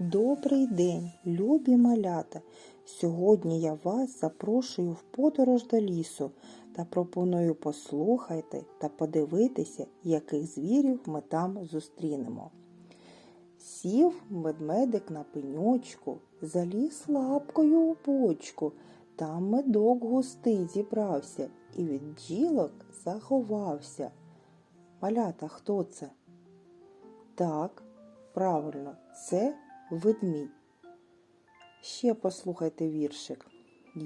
Добрий день, любі малята! Сьогодні я вас запрошую в подорож до лісу та пропоную послухати та подивитися, яких звірів ми там зустрінемо. Сів медмедик на пеньочку, заліз лапкою у бочку. Там медок густий зібрався і від бджілок заховався. Малята, хто це? Так, правильно, це ведмідь. Ще послухайте віршик.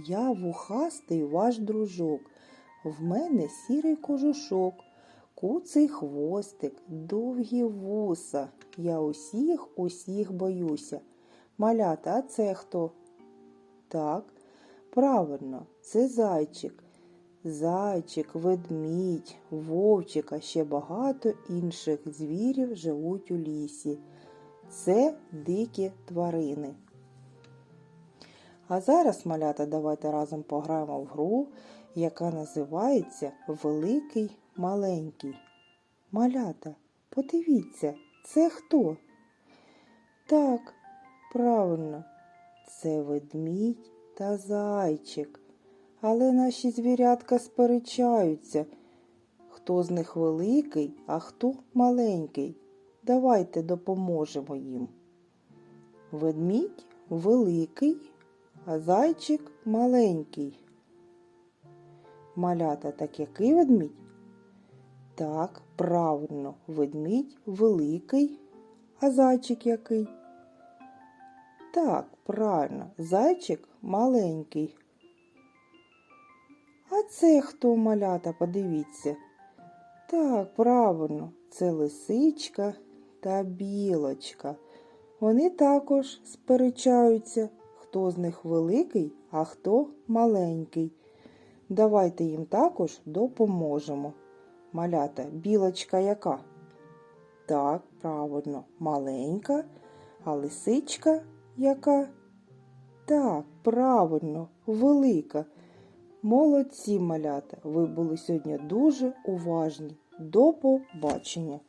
Я вухастий ваш дружок, в мене сірий кожушок, куций хвостик, довгі вуса. Я усіх, усіх боюся. Малята, а це хто? Так, правильно, це зайчик. Зайчик, ведмідь, вовчик, а ще багато інших звірів живуть у лісі. Це дикі тварини. А зараз, малята, давайте разом пограємо в гру, яка називається Великий маленький. Малята, подивіться, це хто? Так, правильно, це ведмідь та зайчик. Але наші звірятка сперечаються, хто з них великий, а хто маленький. Давайте допоможемо їм. Ведмідь великий, а зайчик маленький. Малята так який ведмідь? Так, правильно, ведмідь великий, а зайчик який? Так, правильно, зайчик маленький. А це хто малята, подивіться. Так, правильно, це лисичка та білочка. Вони також сперечаються, хто з них великий, а хто маленький. Давайте їм також допоможемо. Малята, білочка яка? Так, правильно, маленька, а лисичка яка? Так, правильно, велика. Молодці малята! Ви були сьогодні дуже уважні. До побачення!